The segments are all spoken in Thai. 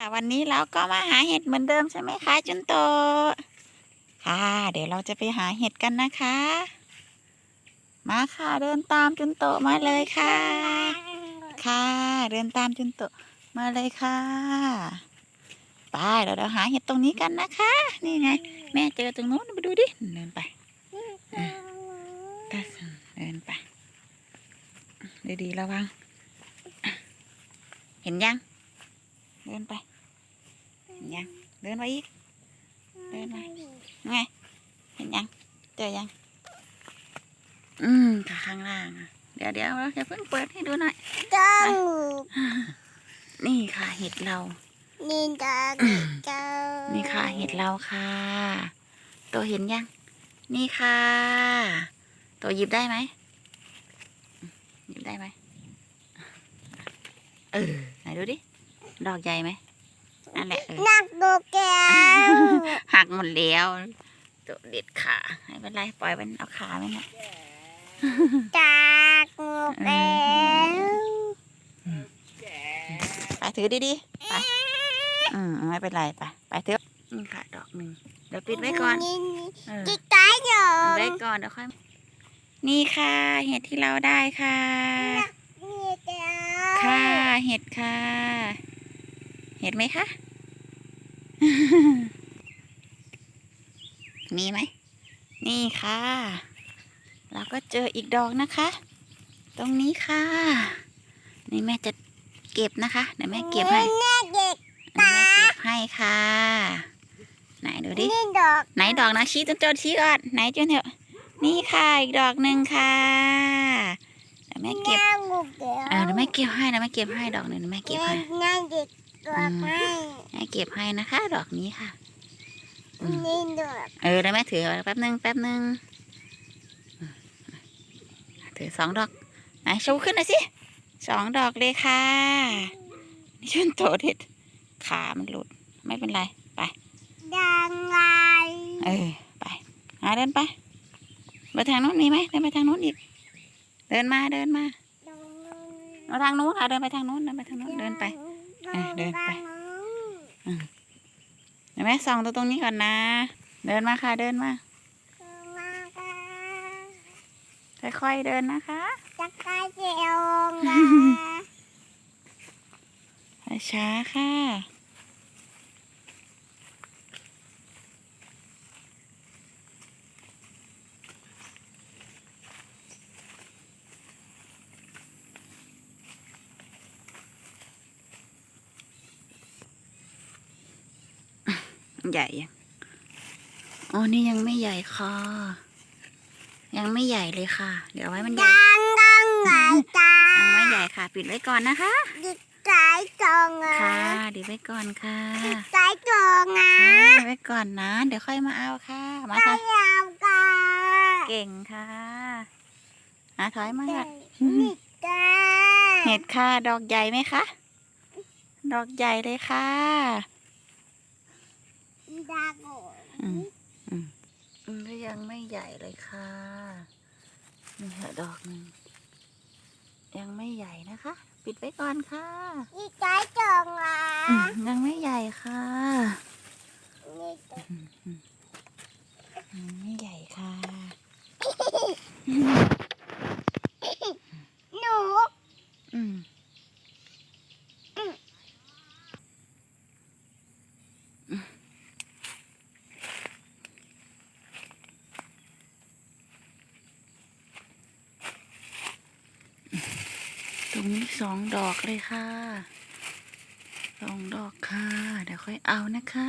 ค่ะวันนี้เราก็มาหาเห็ดเหมือนเดิมใช่ไหมคะจุนโต ค่ะ เดี๋ยวเราจะไปหาเห็ดกันนะคะ มาค่ะเดินตามจุนโตมาเลยค่ะ ค่ะ เดินตามจุนโตมาเลยค่ะไปเดี๋ยวเราหาเห็ดตรงนี้กันนะคะ นี่ไง แม่เจอตรงนู้นไปดูดิเดินไปเดินไปดูดีๆระวังเห็นยังเดินไป ยังเดินไปอีก เดินไปไงเห็นยังเจอยัง อืมค่ะข้างล่างอะเดี๋ยวเดี๋ยวเราจะเพิ่งเปิดให้ดูหน่อยจังนี่ค่ะเห็ดเรา นี่จังจังนี่ค่ะเห็ดเราค่ะ ตัวเห็นยัง นี่ค่ะ ตัวหยิบได้ไหมหยิบได้ไหมเออไหนดูดิ ดอกใหญ่ไหม นั่นแหละเออนักดูแก้วหักหมดแล้วตัวเด็ดขาไม่เป็นไรปล่อยมันเอาขามันนะจากงูแก้วไปถือดีๆไปอืมไม่เป็นไรไปไปเถอะนี่ค่ะดอกหนึ่งเดี๋ยวปิดไว้ก่อนนี่เออจิกตายหยอเอางไว้ก่อนเดี๋ยวค่อยนี่ค่ะ เห็ดที่เราได้ค่ะนี่จ้าค่ะเห็ดค่ะ เห็ดไหมคะ มีไหม นี่ค่ะ เราก็เจออีกดอกนะคะ ตรงนี้ค่ะ นี่แม่จะเก็บนะคะ เดี๋ยวแม่เก็บให้ แม่เด็กแม่เก็บให้ค่ะ ไหนดูดิ นี่ดอก ไหนดอกนะชี้จนจนชี้ก่อน ไหนจนเถอะ นี่ค่ะอีกดอกหนึ่งค่ะ เดี๋ยวแม่เก็บนักงูแก้วเออเดี๋ยวแม่เก็บให้นะแม่เก็บให้ดอกหนึ่งเดี๋ยวแม่เก็บให้นั่นเด็กตัวไม่แม่เก็บให้นะคะ ดอกนี้ค่ะอืมนี่ดอกเออแล้วแม่ถือไว้แป๊บหนึ่งแป๊บหนึ่งอืมถือสองดอกไหนชูขึ้นหน่อยสิสองดอกเลยค่ะนี่ชุนโตเด็ดขา มันหลุด ไม่เป็นไร ไปยังไงเออ ไปหาเดินไป ไปทางนู้นมีไหมเดินไปทางนู้นอีก เดินมา เดินมา มาทางนู้นอะ เดินไปทางนู้น เดินไปทางนู้น เดินไปเออเดินไปเดี๋ยวแม่ส่องตัวตรงนี้ก่อนนะ เดินมาค่ะเดินมาค่อยๆเดินนะคะจักรเจียวงาช้าๆค่ะ ใหญ่ยังอ๋อนี่ยังไม่ใหญ่ค่ะ ยังไม่ใหญ่เลยค่ะ เดี๋ยวไว้มันใหญ่จังกังไงจ้ายังไม่ใหญ่ค่ะ ปิดไว้ก่อนนะคะดิใจจงอะค่ะดีไว้ก่อนค่ะดิใจจงอะไว้ก่อนนะ เดี๋ยวค่อยมาเอาค่ะ มาค่ะยาวกันเก่งค่ะอะถอยมาค่ะเห็ดค่ะ ดอกใหญ่ไหมคะ ดอกใหญ่เลยค่ะ ดาโกอืมอืมก็ยังไม่ใหญ่เลยค่ะนี่ค่ะดอกหนึ่งยังไม่ใหญ่นะคะ ปิดไว้ก่อนค่ะดิใจจงอะอืมยังไม่ใหญ่ค่ะนี่จ้ะยังไม่ใหญ่ค่ะ หนู อืมตร งนี้สองดอกเลยค่ะสองดอกค่ะ เดี๋ยวค่อยเอานะคะ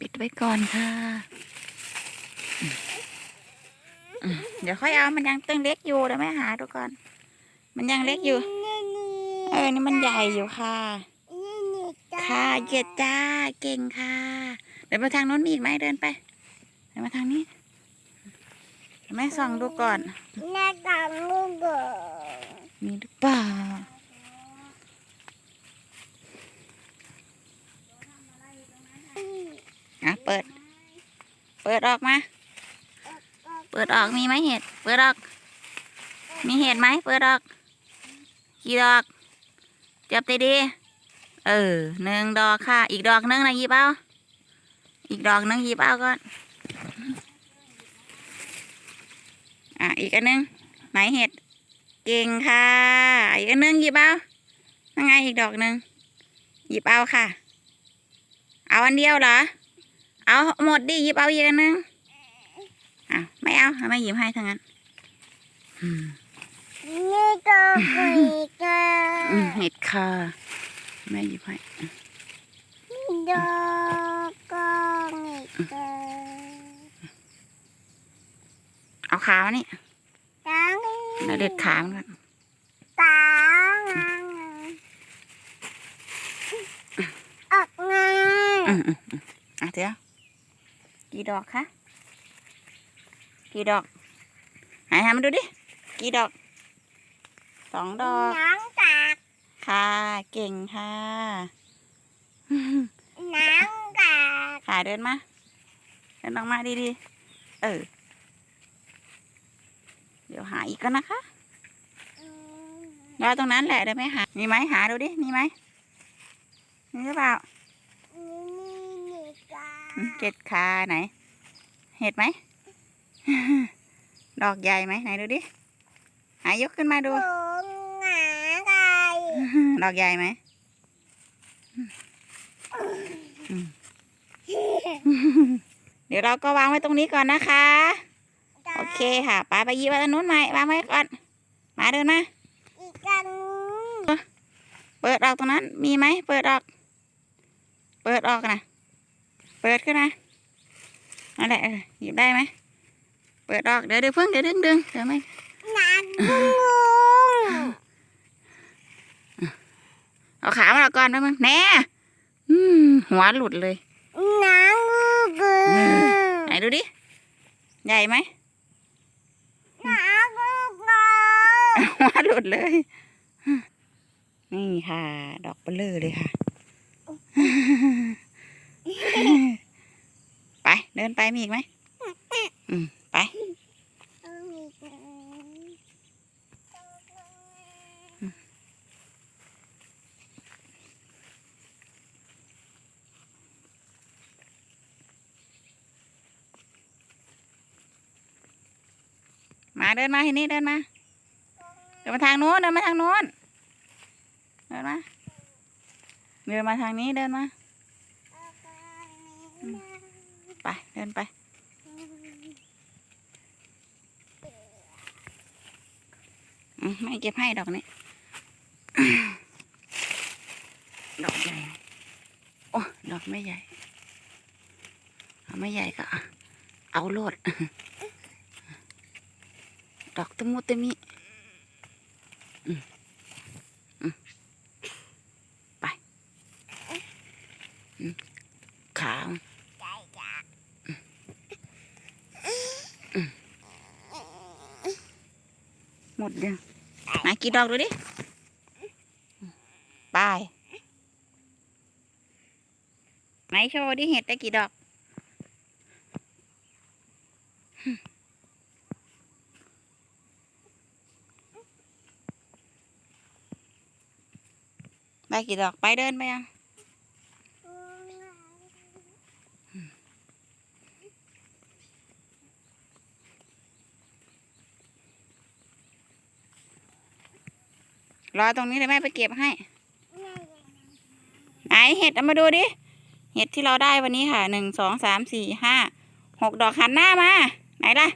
ปิดไว้ก่อนค่ะ เดี๋ยวค่อยเอามันยังตึงเล็กอยู่เดี๋ยวแม่หาดูก่อน มันยังเล็กอยู่ เออ นี่มันใหญ่อยู่ค่ะ ค่ะเหยียดจ้า เก่งค่ะ เดี๋ยวไปทางโน้นมีอีกไหมเดินไป เดี๋ยวมาทางนี้ แม่ส่องดูก่อน แม่กังลูกเอ๋ยมีหรือเปล่าอะเปิด เปิดออกมา เปิดออกมีไหมเห็ด เปิดออก มีเห็ดไหม เปิดออก กี่ดอก จับดี เออหนึ่งดอกค่ะ อีกดอกหนึงนะหยิบเอา อีกดอกหนึงหยิบเอาก่อน อะอีกอันหนึงไหนเห็ดเก่งค่ะ อีกอันหนึงหยิบเอานั่งไงอีกดอกหนึงหยิบเอาค่ะ เอาอันเดียวเหรอ เอาหมดดิหยิบเอาอีกอันหนึงอะไม่เอาไม่หยิบให้ทั้งนั้นอืมนี่ก็คุยกันอืมเห็ดค่ะแม่หยิบให้ดอกก็นี่กัน เอาขาวนี่ตังแล้วเด็ดขาวมันก่อนตังออกงานอืมอืมอืมอะเดี๋ยวกี่ดอกคะกี่ดอกไหนทำมาดูดิกี่ดอกสองดอกน้องจากค่ะ เก่งค่ะน้องจากขาเดินมาเดินออกมาดีๆเออเดี๋ยวหาอีกก็นะคะรอตรงนั้นแหละเดี๋ยวไม่หา มีไหมหาดูดิ มีไหมมีหรือเปล่านี่นี่กัอืมเจ็ดขาไหน เห็ดไหม ดอกใหญ่ไหมไหนดูดิ หายกขึ้นมาดูผมหาไก่ดอกใหญ่ไหมเดี๋ยวเราก็วางไว้ตรงนี้ก่อนนะคะ โอเคค่ะป้าไปหยิบไว้ตรงนู้นไหมวางไว้ก่อนมาเดินมาอีกกันเปิดออกตรงนั้น มีไหมเปิดออก เปิดออกนะเปิดขึ้นมานั่นแหละเออหยิบได้ไหมเปิดออกเดี๋ยวเดี๋ยวเพิ่งเดี๋ยวดึงดึงเดี๋ยวไม่น้ำกุ้งเอาขามาเอาก่อนนะมึงแน่อืมหัวหลุดเลยน้ำกุ้งไหนดูดิ ใหญ่ไหม น้ำกุ้ง หัวหลุดเลย นี่ค่ะ ดอกเบลอเลยค่ะ ไป เดินไปมีอีกไหมอืม ไป มาเดินมาทีนี้เดินมา ดินมาทางโน้นเดินมาทางโน้นเดินมาเดินมาทางนี้เดินมาไปเดินไปอืมไม่เก็บให้ดอกนี้ดอกใหญ่ โอ้ดอกไม่ใหญ่ไม่ใหญ่ก็เอาเอาโลด ดอกตะมุตะมิอืมอืมไปอืม ขาวหมดยังไหนกี่ดอกดูดิไปไหนโชว์ดิเห็ดได้กี่ดอกได้กี่ดอกไปเดินไปยัง รอตรงนี้เดี๋ยวแม่ไปเก็บให้ ไหนเห็ดเอามาดูดิ เห็ดที่เราได้วันนี้ค่ะ หนึ่ง สอง สาม สี่ ห้า หกดอกหันหน้ามา ไหนล่ะ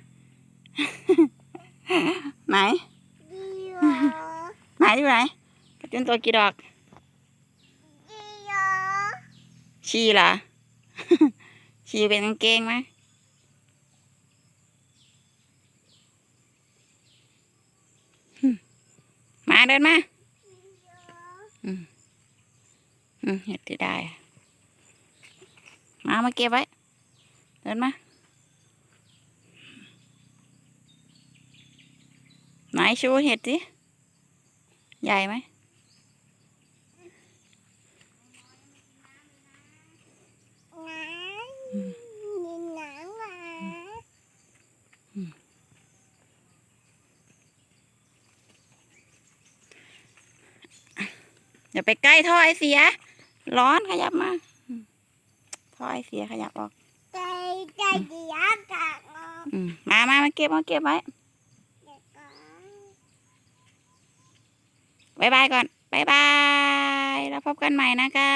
ไหน ไหนอยู่ไหนกระจุนตัวกี่ดอกชีเหรอชีเป็นกางเกงไหมหึมาเดินมา อืมเห็ดที่ได้ มามาเก็บไว้ เดินมา ไหนชูเห็ดสิ ใหญ่ไหม อย่าไปใกล้ท่อไอเสีย ร้อนขยับมาอืมท่อไอเสียขยับออกใจใจเดียวกันอืมมามามาเก็บมาเก็บไว้เด็กก่อนบายบายก่อนบายบาย แล้วพบกันใหม่นะคะ